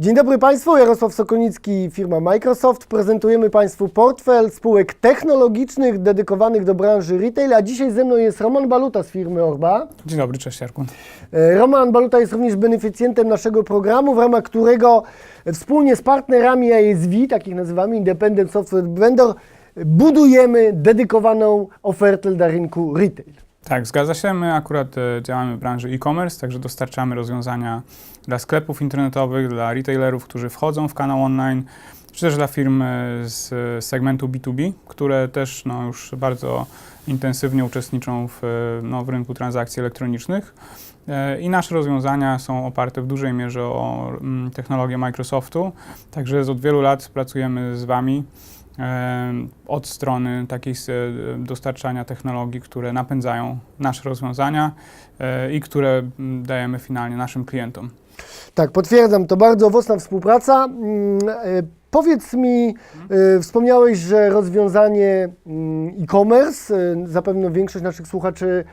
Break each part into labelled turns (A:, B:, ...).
A: Dzień dobry Państwu, Jarosław Sokonicki, firma Microsoft. Prezentujemy Państwu portfel spółek technologicznych dedykowanych do branży retail, a dzisiaj ze mną jest Roman Baluta z firmy Orba.
B: Dzień dobry, cześć Jarku.
A: E, Roman Baluta jest również beneficjentem naszego programu, w ramach którego wspólnie z partnerami ISV, takich nazywamy Independent Software Vendor, budujemy dedykowaną ofertę dla rynku retail.
B: Tak, zgadza się. My akurat e, działamy w branży e-commerce, także dostarczamy rozwiązania dla sklepów internetowych, dla retailerów, którzy wchodzą w kanał online, czy też dla firm e, z segmentu B2B, które też no, już bardzo intensywnie uczestniczą w, e, no, w rynku transakcji elektronicznych. E, I nasze rozwiązania są oparte w dużej mierze o mm, technologię Microsoftu, także od wielu lat pracujemy z Wami e, od strony takiej dostarczania technologii, które napędzają nasze rozwiązania e, i które mm, dajemy finalnie naszym klientom.
A: Tak, potwierdzam, to bardzo owocna współpraca. Mm, e, Powiedz mi, e, wspomniałeś, że rozwiązanie mm, e-commerce, zapewne większość naszych słuchaczy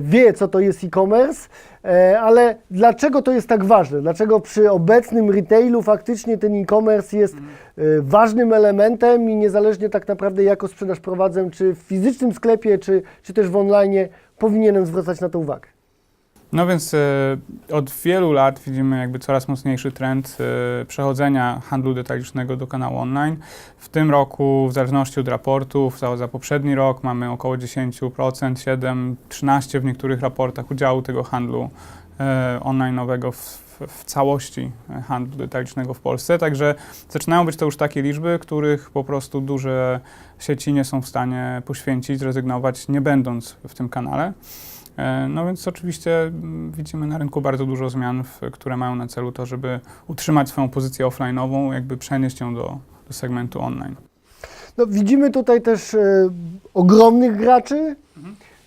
A: wie, co to jest e-commerce, e, ale dlaczego to jest tak ważne? Dlaczego przy obecnym retailu faktycznie ten e-commerce jest e, ważnym elementem i niezależnie tak naprawdę jaką sprzedaż prowadzę, czy w fizycznym sklepie, czy, czy też w online, powinienem zwracać na to uwagę?
B: No więc e, od wielu lat widzimy jakby coraz mocniejszy trend e, przechodzenia handlu detalicznego do kanału online. W tym roku, w zależności od raportów, za, za poprzedni rok mamy około 10%, 7, 13 w niektórych raportach udziału tego handlu e, online'owego w, w, całości handlu detalicznego w Polsce. Także zaczynają być to już takie liczby, których po prostu duże sieci nie są w stanie poświęcić, zrezygnować, nie będąc w tym kanale. E, No więc oczywiście mm, widzimy na rynku bardzo dużo zmian, które mają na celu to, żeby utrzymać swoją pozycję offline'ową, jakby przenieść ją do, do segmentu online.
A: No, widzimy tutaj też e, ogromnych graczy,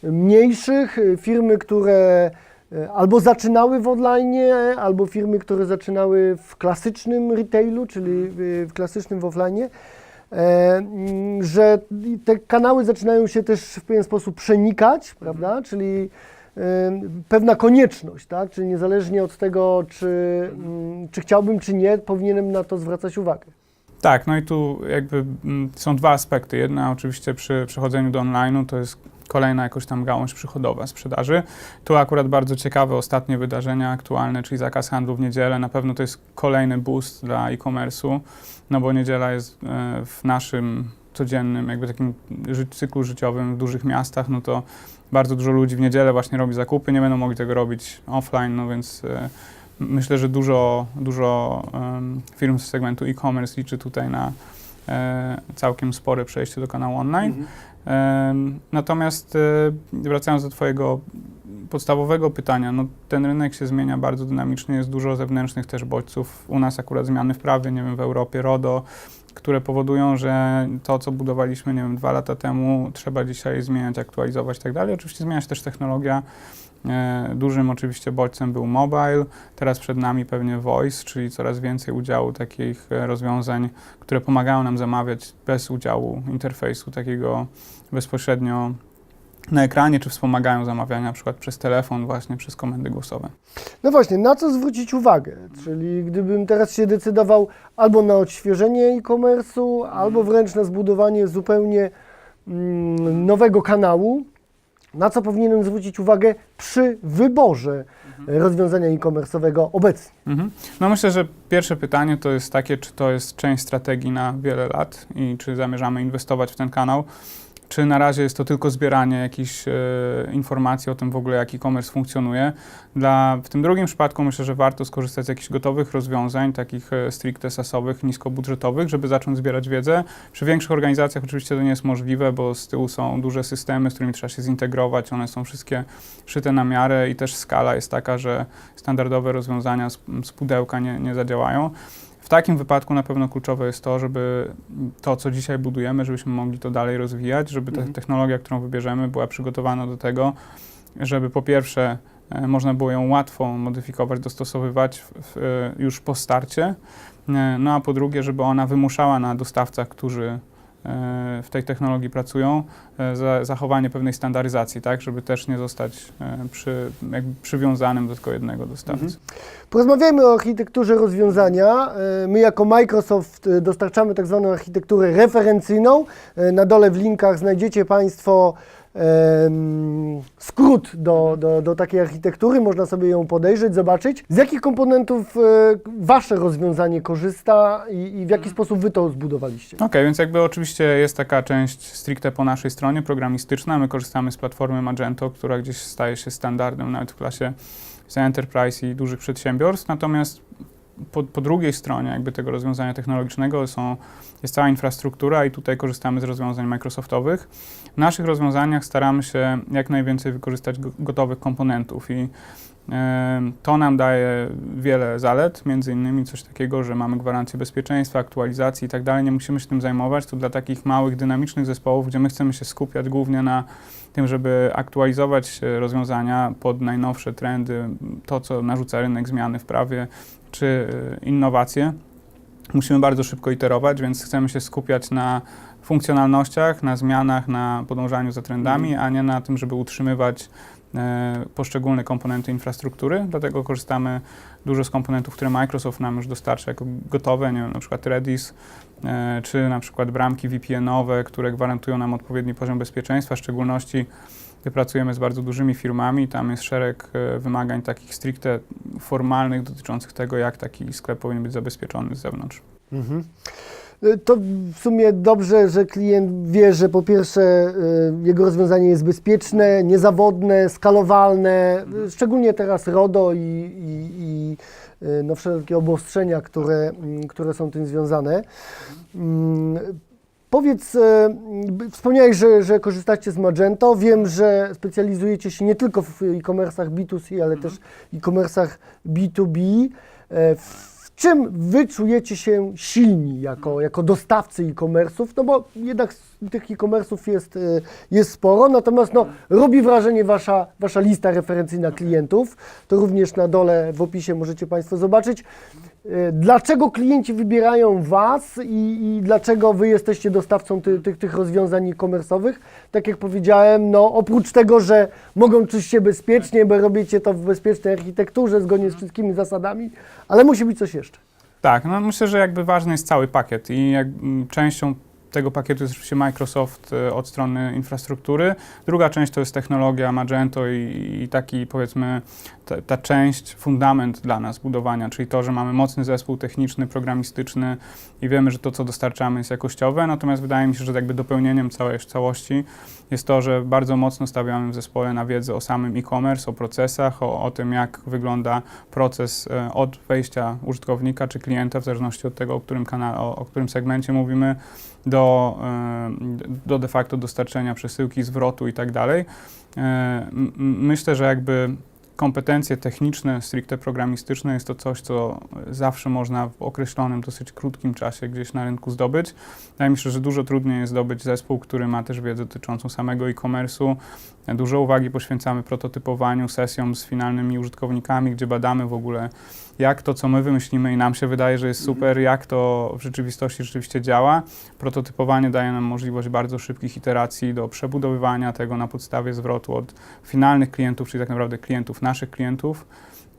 A: mniejszych, e, firmy, które albo zaczynały w online, albo firmy, które zaczynały w klasycznym retailu, czyli w klasycznym w offline. E, mm, że te kanały zaczynają się też w pewien sposób przenikać, prawda? Czyli pewna konieczność, tak? Czyli niezależnie od tego, czy, mm, czy chciałbym, czy nie, powinienem na to zwracać uwagę.
B: Tak, no i tu jakby mm, są dwa aspekty. Jedna oczywiście przy przechodzeniu do online'u to jest kolejna jakoś tam gałąź przychodowa sprzedaży. Tu akurat bardzo ciekawe ostatnie wydarzenia aktualne, czyli zakaz handlu w niedzielę. Na pewno to jest kolejny boost dla e-commerce'u, no bo niedziela jest e, w naszym codziennym jakby takim cyklu życiowym w dużych miastach, no to bardzo dużo ludzi w niedzielę właśnie robi zakupy, nie będą mogli tego robić offline, no więc e, myślę, że dużo, dużo firm z segmentu e-commerce liczy tutaj na całkiem spore przejście do kanału online. Em, Natomiast e, wracając do Twojego podstawowego pytania, no ten rynek się zmienia bardzo dynamicznie, jest dużo zewnętrznych też bodźców. U nas akurat zmiany w prawie, nie wiem, w Europie RODO, które powodują, że to, co budowaliśmy, nie wiem, dwa lata temu, trzeba dzisiaj zmieniać, aktualizować i tak dalej. Oczywiście zmienia się też technologia. E, Dużym oczywiście bodźcem był mobile, teraz przed nami pewnie voice, czyli coraz więcej udziału takich e, rozwiązań, które pomagają nam zamawiać bez udziału interfejsu takiego bezpośrednio na ekranie, czy wspomagają zamawiania na przykład przez telefon, właśnie przez komendy głosowe.
A: No właśnie, na co zwrócić uwagę? Czyli gdybym teraz się decydował albo na odświeżenie e-commerce'u, albo wręcz na zbudowanie zupełnie mm, nowego kanału, na co powinienem zwrócić uwagę przy wyborze e, rozwiązania e-commerce'owego obecnie?
B: Mhm. No myślę, że pierwsze pytanie to jest takie, czy to jest część strategii na wiele lat i czy zamierzamy inwestować w ten kanał, czy na razie jest to tylko zbieranie jakichś e, informacji o tym w ogóle, jak e-commerce funkcjonuje. Dla, w tym drugim przypadku myślę, że warto skorzystać z jakichś gotowych rozwiązań, takich e, stricte sasowych, niskobudżetowych, żeby zacząć zbierać wiedzę. Przy większych organizacjach oczywiście to nie jest możliwe, bo z tyłu są duże systemy, z którymi trzeba się zintegrować, one są wszystkie szyte na miarę i też skala jest taka, że standardowe rozwiązania z, z pudełka nie, nie zadziałają. W takim wypadku na pewno kluczowe jest to, żeby to, co dzisiaj budujemy, żebyśmy mogli to dalej rozwijać, żeby ta
A: Mhm.
B: technologia, którą wybierzemy, była przygotowana do tego, żeby po pierwsze e, można było ją łatwo modyfikować, dostosowywać w, w, e, już po starcie, e, no a po drugie, żeby ona wymuszała na dostawcach, którzy w tej technologii pracują, e, za zachowanie pewnej standaryzacji, tak, żeby też nie zostać e, przy, przywiązanym do tylko jednego dostawcy.
A: Mhm. Porozmawiajmy o architekturze rozwiązania. E, My jako Microsoft e, dostarczamy tak zwaną architekturę referencyjną. E, Na dole w linkach znajdziecie Państwo skrót do, do, do takiej architektury. Można sobie ją podejrzeć, zobaczyć. Z jakich komponentów e, Wasze rozwiązanie korzysta i, i w jaki sposób Wy to zbudowaliście?
B: Okej, więc jakby oczywiście jest taka część stricte po naszej stronie programistyczna. My korzystamy z platformy Magento, która gdzieś staje się standardem nawet w klasie Enterprise i dużych przedsiębiorstw. Natomiast po, po drugiej stronie jakby tego rozwiązania technologicznego są, jest cała infrastruktura i tutaj korzystamy z rozwiązań Microsoftowych. W naszych rozwiązaniach staramy się jak najwięcej wykorzystać go, gotowych komponentów i Em, To nam daje wiele zalet, między innymi coś takiego, że mamy gwarancję bezpieczeństwa, aktualizacji i tak dalej. Nie musimy się tym zajmować. To dla takich małych, dynamicznych zespołów, gdzie my chcemy się skupiać głównie na tym, żeby aktualizować e, rozwiązania pod najnowsze trendy, to co narzuca rynek, zmiany w prawie czy e, innowacje. Musimy bardzo szybko iterować, więc chcemy się skupiać na funkcjonalnościach, na zmianach, na podążaniu za trendami, a nie na tym, żeby utrzymywać e, poszczególne komponenty infrastruktury, dlatego korzystamy dużo z komponentów, które Microsoft nam już dostarcza jako gotowe, nie wiem, na przykład Redis, e, czy na przykład bramki VPN-owe, które gwarantują nam odpowiedni poziom bezpieczeństwa, w szczególności gdy pracujemy z bardzo dużymi firmami, tam jest szereg e, wymagań takich stricte formalnych dotyczących tego, jak taki sklep powinien być zabezpieczony z zewnątrz.
A: Mhm. Y, To w sumie dobrze, że klient wie, że po pierwsze y, jego rozwiązanie jest bezpieczne, niezawodne, skalowalne, szczególnie teraz RODO i, i, i no wszelkie obostrzenia, które, mm, które są tym związane. Powiedz, b- wspomniałeś, że, że korzystacie z Magento. Wiem, że specjalizujecie się nie tylko w e-commerce'ach B2C, ale też e-commerce'ach B2B. E, W czym wy czujecie się silni jako, jako dostawcy e-commerce'ów? No bo jednak tych e-commerce'ów jest, y, jest sporo, natomiast no, robi wrażenie wasza, wasza lista referencyjna klientów. To również na dole w opisie możecie Państwo zobaczyć. Y, Dlaczego klienci wybierają Was i, i dlaczego Wy jesteście dostawcą ty, tych, tych rozwiązań e-commerce'owych? Tak jak powiedziałem, no oprócz tego, że mogą czuć się bezpiecznie, bo robicie to w bezpiecznej architekturze, zgodnie z wszystkimi zasadami, ale musi być coś jeszcze.
B: Tak, no myślę, że jakby ważny jest cały pakiet i jak, częścią tego pakietu jest oczywiście Microsoft e, od strony infrastruktury. Druga część to jest technologia Magento i, i taki powiedzmy ta, ta część, fundament dla nas budowania, czyli to, że mamy mocny zespół techniczny, programistyczny i wiemy, że to, co dostarczamy jest jakościowe, natomiast wydaje mi się, że jakby dopełnieniem całej całości jest to, że bardzo mocno stawiamy w zespole na wiedzę o samym e-commerce, o procesach, o, o tym, jak wygląda proces e, od wejścia użytkownika czy klienta, w zależności od tego, o którym kanale, o, o którym segmencie mówimy, do, e, do de facto dostarczenia przesyłki, zwrotu i tak dalej. E, Myślę, że jakby kompetencje techniczne, stricte programistyczne jest to coś, co zawsze można w określonym, dosyć krótkim czasie gdzieś na rynku zdobyć. Wydaje mi się, że dużo trudniej jest zdobyć zespół, który ma też wiedzę dotyczącą samego e-commerce'u. Dużo uwagi poświęcamy prototypowaniu, sesjom z finalnymi użytkownikami, gdzie badamy w ogóle, jak to, co my wymyślimy i nam się wydaje, że jest super, jak to w rzeczywistości rzeczywiście działa. Prototypowanie daje nam możliwość bardzo szybkich iteracji do przebudowywania tego na podstawie zwrotu od finalnych klientów, czyli tak naprawdę klientów, naszych klientów,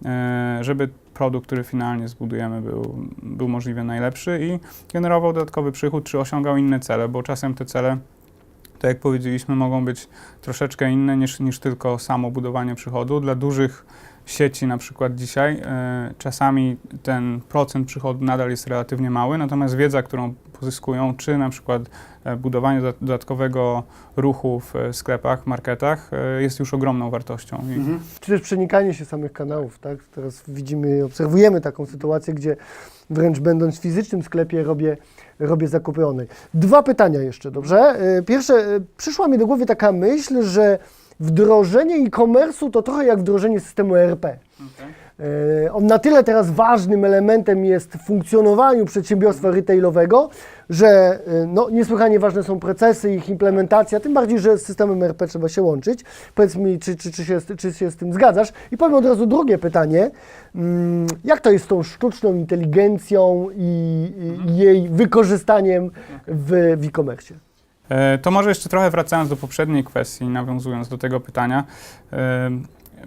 B: e, żeby produkt, który finalnie zbudujemy, był, był możliwie najlepszy i generował dodatkowy przychód, czy osiągał inne cele, bo czasem te cele, tak jak powiedzieliśmy, mogą być troszeczkę inne niż, niż tylko samo budowanie przychodu. Dla dużych sieci na przykład dzisiaj e, czasami ten procent przychodu nadal jest relatywnie mały, natomiast wiedza, którą pozyskują, czy na przykład e, budowanie dodat- dodatkowego ruchu w e, sklepach, marketach jest już ogromną wartością. I,
A: Czy też przenikanie się samych kanałów, tak? Teraz widzimy, obserwujemy taką sytuację, gdzie wręcz będąc w fizycznym sklepie robię, robię zakupy online. Dwa pytania jeszcze, dobrze? Y, Pierwsze, y, przyszła mi do głowy taka myśl, że wdrożenie e-commerce'u to trochę jak wdrożenie systemu ERP. E, On na tyle teraz ważnym elementem jest w funkcjonowaniu przedsiębiorstwa retailowego, że e, no, niesłychanie ważne są procesy, ich implementacja, tym bardziej, że z systemem RP trzeba się łączyć. Powiedz mi, czy, czy, czy, się, z- czy się z tym zgadzasz? I powiem od razu drugie pytanie. Mm, Jak to jest z tą sztuczną inteligencją i, i jej wykorzystaniem w, w e-commerce?
B: E, To może jeszcze trochę wracając do poprzedniej kwestii, nawiązując do tego pytania.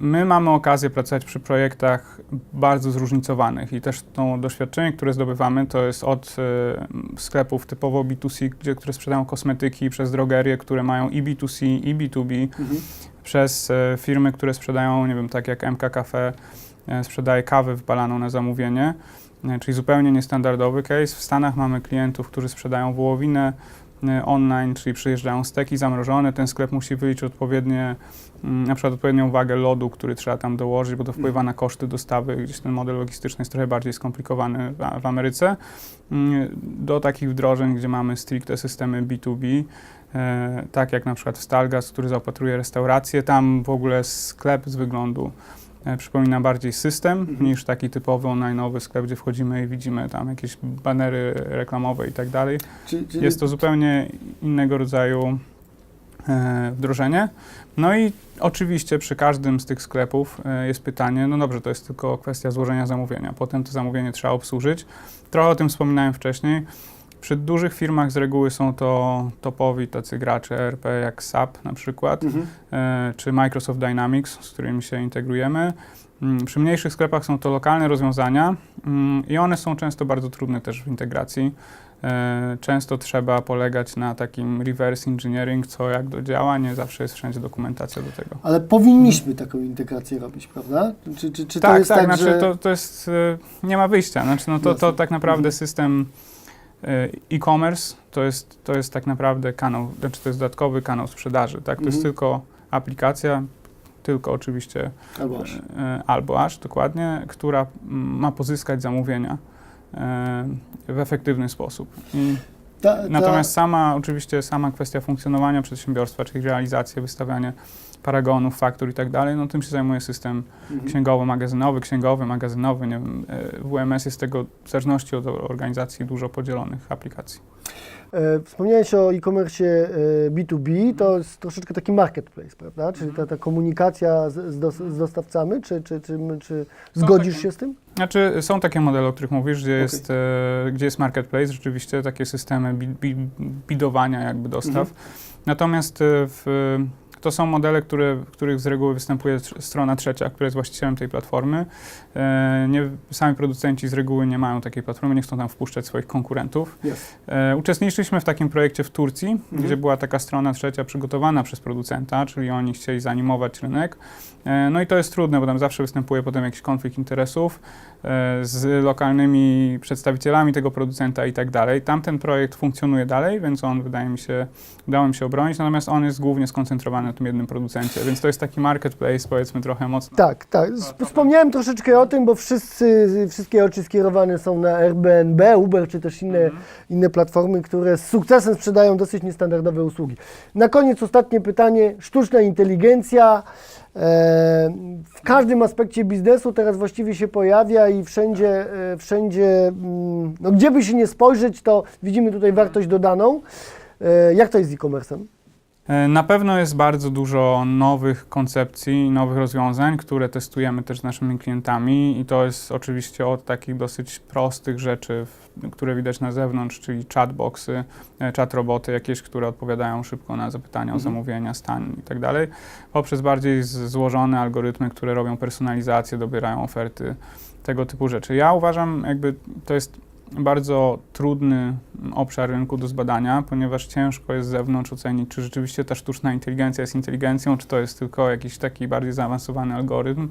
B: My mamy okazję pracować przy projektach bardzo zróżnicowanych i też to doświadczenie, które zdobywamy, to jest od e, sklepów typowo B2C, gdzie, które sprzedają kosmetyki, przez drogerie, które mają i B2C, i B2B, przez e, firmy, które sprzedają, nie wiem, tak jak MK Cafe, e, sprzedaje kawę wypalaną na zamówienie, e, czyli zupełnie niestandardowy case. W Stanach mamy klientów, którzy sprzedają wołowinę e, online, czyli przyjeżdżają steki zamrożone, ten sklep musi wyliczyć odpowiednie, na przykład odpowiednią wagę lodu, który trzeba tam dołożyć, bo to wpływa na koszty dostawy, gdzieś ten model logistyczny jest trochę bardziej skomplikowany w, w Ameryce, Mm, do takich wdrożeń, gdzie mamy stricte systemy B2B, E, tak jak na przykład w Stalgas, który zaopatruje restaurację. Tam w ogóle sklep z wyglądu e, przypomina bardziej system
A: Mhm.
B: niż taki typowy online'owy sklep, gdzie wchodzimy i widzimy tam jakieś banery reklamowe i tak dalej. Jest to zupełnie innego rodzaju wdrożenie. No i oczywiście przy każdym z tych sklepów e, jest pytanie, no dobrze, to jest tylko kwestia złożenia zamówienia. Potem to zamówienie trzeba obsłużyć. Trochę o tym wspominałem wcześniej. Przy dużych firmach z reguły są to topowi tacy gracze ERP jak SAP na przykład,
A: Mhm.
B: e, czy Microsoft Dynamics, z którymi się integrujemy. Mm, Przy mniejszych sklepach są to lokalne rozwiązania mm, i one są często bardzo trudne też w integracji. E, Często trzeba polegać na takim reverse engineering, co jak do działa, nie zawsze jest wszędzie dokumentacja do tego.
A: Ale powinniśmy taką integrację robić, prawda? Czy, czy, czy to
B: tak,
A: jest
B: tak,
A: tak,
B: znaczy
A: że...
B: to, to jest, e, nie ma wyjścia, znaczy no to, to tak naprawdę
A: Mhm.
B: system e, e-commerce to jest, to jest tak naprawdę kanał, znaczy to jest dodatkowy kanał sprzedaży, tak, to jest
A: Mhm.
B: tylko aplikacja, tylko oczywiście
A: Albo aż.
B: e, albo aż dokładnie, która ma pozyskać zamówienia w efektywny sposób. I
A: Ta, ta,
B: Natomiast sama, oczywiście sama kwestia funkcjonowania przedsiębiorstwa, czyli realizacja, wystawianie paragonów, faktur i tak dalej, no tym się zajmuje system
A: Mhm.
B: księgowo-magazynowy, księgowy, magazynowy, nie wiem, e, WMS jest tego w zależności od organizacji dużo podzielonych aplikacji.
A: E, Wspomniałeś o e-commerce e, B2B, to jest troszeczkę taki marketplace, prawda? Czyli ta, ta komunikacja z, z, dos, z dostawcami, czy, czy, czy, czy zgodzisz
B: takie-
A: się z tym?
B: Znaczy, są takie modele, o których mówisz, gdzie,
A: Okej.
B: jest, e, gdzie jest marketplace, rzeczywiście takie systemy bi, bi, bidowania jakby dostaw.
A: Mhm.
B: Natomiast e, w, to są modele, które, w których z reguły występuje tr- strona trzecia, która jest właścicielem tej platformy. E, nie, sami producenci z reguły nie mają takiej platformy, nie chcą tam wpuszczać swoich konkurentów.
A: Jest.
B: E, uczestniczyliśmy w takim projekcie w Turcji,
A: Mhm.
B: gdzie była taka strona trzecia przygotowana przez producenta, czyli oni chcieli zanimować rynek. E, no i to jest trudne, bo tam zawsze występuje potem jakiś konflikt interesów z lokalnymi przedstawicielami tego producenta i tak dalej. Tamten projekt funkcjonuje dalej, więc on wydaje mi się, udało mi się obronić, natomiast on jest głównie skoncentrowany na tym jednym producencie, więc to jest taki marketplace powiedzmy trochę mocno.
A: Tak, tak. Sp- Wspomniałem troszeczkę o tym, bo wszyscy, wszystkie oczy skierowane są na Airbnb, Uber, czy też inne,
B: Mhm.
A: inne platformy, które z sukcesem sprzedają dosyć niestandardowe usługi. Na koniec ostatnie pytanie. Sztuczna inteligencja e, w każdym aspekcie biznesu teraz właściwie się pojawia i wszędzie, e, wszędzie mm, no gdzie by się nie spojrzeć, to widzimy tutaj wartość dodaną. E, jak to jest z e-commerce'em?
B: E, Na pewno jest bardzo dużo nowych koncepcji i nowych rozwiązań, które testujemy też z naszymi klientami i to jest oczywiście od takich dosyć prostych rzeczy, które widać na zewnątrz, czyli chatboxy, e, chat roboty jakieś, które odpowiadają szybko na zapytania o
A: Mhm.
B: zamówienia, stan i tak dalej, poprzez bardziej złożone algorytmy, które robią personalizację, dobierają oferty, tego typu rzeczy. Ja uważam, jakby to jest bardzo trudny obszar rynku do zbadania, ponieważ ciężko jest z zewnątrz ocenić, czy rzeczywiście ta sztuczna inteligencja jest inteligencją, czy to jest tylko jakiś taki bardziej zaawansowany algorytm.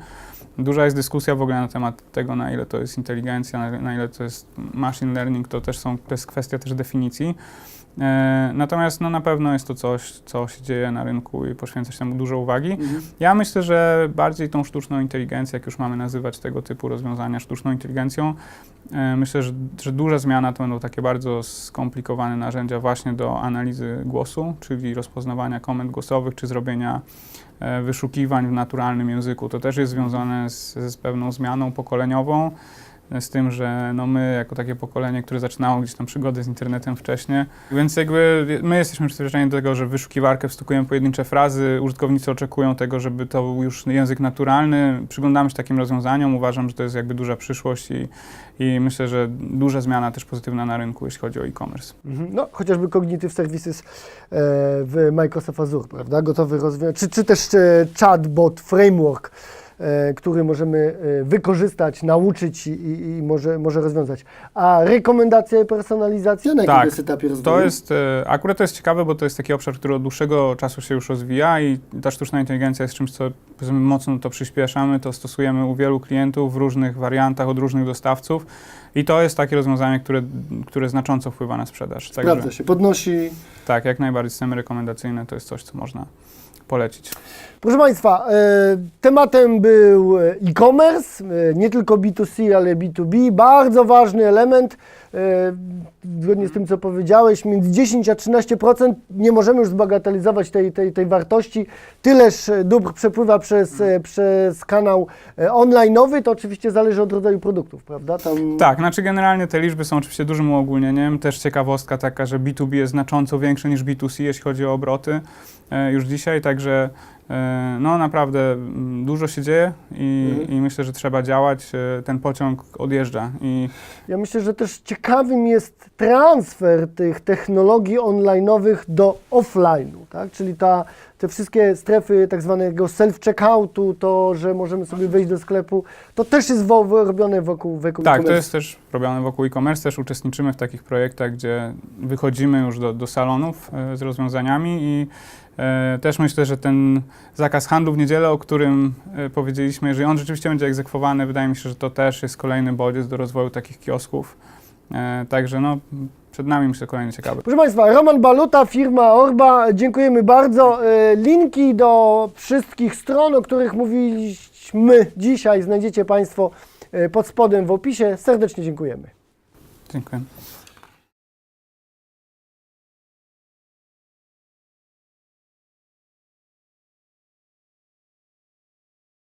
B: Duża jest dyskusja w ogóle na temat tego, na ile to jest inteligencja, na, na ile to jest machine learning, to też są, to jest kwestia też definicji. E, Natomiast no, na pewno jest to coś, co się dzieje na rynku i poświęca się temu dużo uwagi.
A: Mhm.
B: Ja myślę, że bardziej tą sztuczną inteligencję, jak już mamy nazywać tego typu rozwiązania sztuczną inteligencją, e, myślę, że, że duża zmiana to będą takie bardzo skomplikowane narzędzia właśnie do analizy głosu, czyli rozpoznawania komend głosowych, czy zrobienia e, wyszukiwań w naturalnym języku. To też jest związane z, z pewną zmianą pokoleniową, z tym, że no my jako takie pokolenie, które zaczynało gdzieś tam przygodę z internetem wcześniej, więc jakby my jesteśmy przyzwyczajeni do tego, że w wyszukiwarkę wstukujemy pojedyncze frazy, użytkownicy oczekują tego, żeby to był już język naturalny, przyglądamy się takim rozwiązaniom, uważam, że to jest jakby duża przyszłość i, i myślę, że duża zmiana też pozytywna na rynku, jeśli chodzi o e-commerce.
A: Mhm. No, chociażby Cognitive Services e, w Microsoft Azure, prawda? Gotowy rozwiązanie, czy, czy też e, chatbot framework, który możemy e, wykorzystać, nauczyć i, i, może, może rozwiązać. A rekomendacje, personalizacja na jakim
B: Tak,
A: jest etapie rozwoju?
B: To jest, e, akurat to jest ciekawe, bo to jest taki obszar, który od dłuższego czasu się już rozwija i ta sztuczna inteligencja jest czymś, co mocno to przyspieszamy, to stosujemy u wielu klientów w różnych wariantach, od różnych dostawców i to jest takie rozwiązanie, które, które znacząco wpływa na sprzedaż.
A: Sprawdza się, podnosi.
B: tak, jak najbardziej systemy rekomendacyjne to jest coś, co można polecić.
A: Proszę Państwa, e, tematem był e, e-commerce, e, nie tylko B2C, ale B2B. Bardzo ważny element, zgodnie z tym, co powiedziałeś, między 10 a 13% nie możemy już zbagatelizować tej, tej, tej wartości. Tyleż e, dóbr przepływa przez, e, przez kanał e, online'owy, to oczywiście zależy od rodzaju produktów, prawda? Tam...
B: Tak, znaczy generalnie te liczby są oczywiście dużym uogólnieniem. Też ciekawostka taka, że B2B jest znacząco większe niż B2C, jeśli chodzi o obroty e, już dzisiaj, także e, no naprawdę mm, dużo się dzieje i,
A: Mhm.
B: i myślę, że trzeba działać. E, ten pociąg odjeżdża i
A: Ja myślę, że też ciekawym jest transfer tych technologii online'owych do offline'u, tak? Czyli ta, te wszystkie strefy tak zwanego self-checkoutu, to, że możemy sobie wejść do sklepu, to też jest wo- robione wokół, wokół
B: tak, to
A: e-commerce.
B: jest też robione wokół e-commerce, też uczestniczymy w takich projektach, gdzie wychodzimy już do, do salonów e, z rozwiązaniami i e, też myślę, że ten zakaz handlu w niedzielę, o którym e, powiedzieliśmy, jeżeli on rzeczywiście będzie egzekwowany, wydaje mi się, że to też jest kolejny bodziec do rozwoju takich kiosków. E, także no, przed nami myślę kolejny ciekawy.
A: Proszę Państwa, Roman Baluta, firma Orba, dziękujemy bardzo. E, Linki do wszystkich stron, o których mówiliśmy dzisiaj, znajdziecie Państwo e, pod spodem w opisie. Serdecznie dziękujemy.
B: Dziękuję.